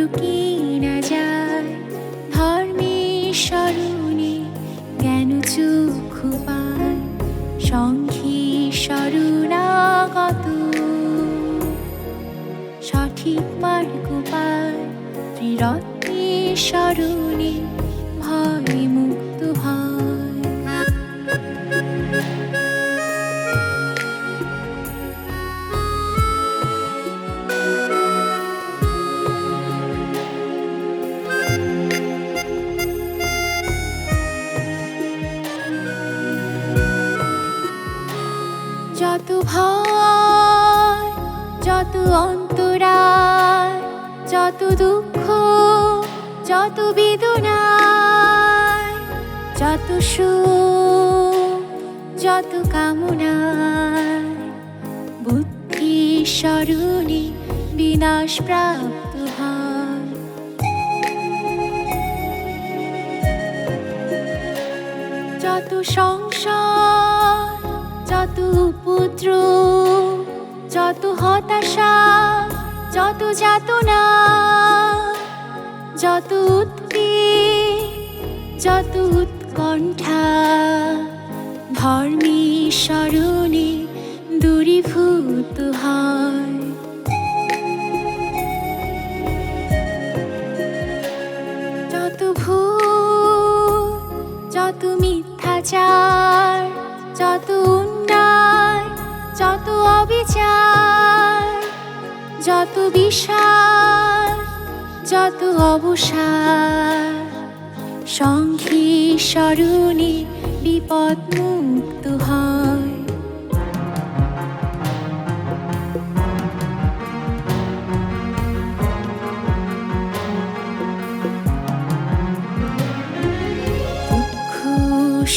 নরকে না যায়। ধর্মের স্মরণে কেন চক্ষু পায়? সংখ্যে শরণাগত। সঠিক মার্গ পায় ত্রিরত্নের স্মরণে। ভয়, যত অন্তরায়, যত দুঃখ, যত বেদনায়, যত সুখ, যত কামনায়, বুদ্ধি স্মরণে বিনাশ প্রাপ্ত হয়। যত সংসার যত উপদ্র যত হতাশা, যত যাতনা, যত উদ্বেগ যত উৎকণ্ঠা ধর্মের স্মরণে দূরীভূত হয়। যত ভুল যত বিষাদ যত অবসার সংখ্যে স্মরণে বিপদ মুক্ত হয়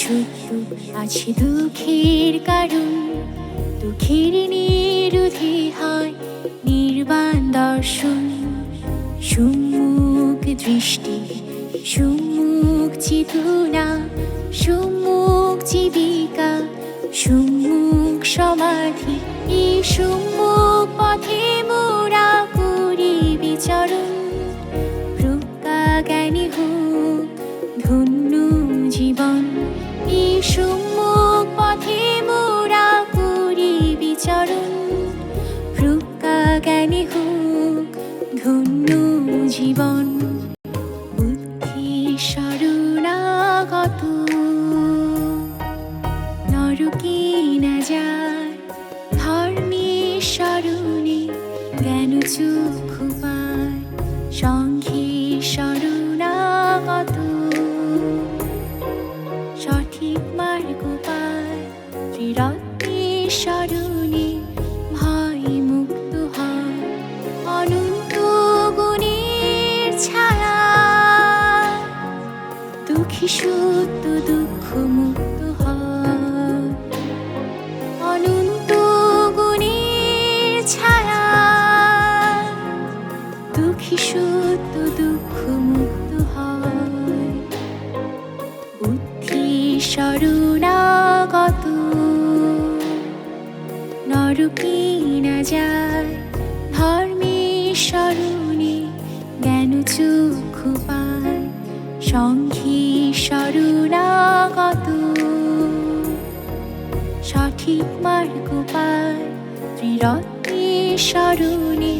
সত্য আছে দুঃখের কারণ, দুঃখের নিরুধি হয়। নির্বাণ দর্শন সুমুখ দৃষ্টি সুমুখ চেতনা সুমুখ জীবিকা সুমুখ সমাধি, এই সুমুখ পথে মোরা করি বিচরণ। প্রজ্ঞা জ্ঞানী হোক, ধন্য জীবন, এই সম্মুখ ধন্য জীবন, বুদ্ধি শরণাগত। নরকে না যায় ধর্মের স্মরণে জ্ঞান চক্ষু পায় সংখ্যে শরণাগত। সঠিক মার্গ পায় ত্রিরত্নের স্মরণে দুঃখ মুক্ত অনন্ত দুঃখী সত্য দুঃখ মুক্ত না যায় ধর্মের স্মরণে জ্ঞান চক্ষু পায় সংখ্যে শরণাগত। সঠিক মার্গ পায় ত্রিরত্নের স্মরণে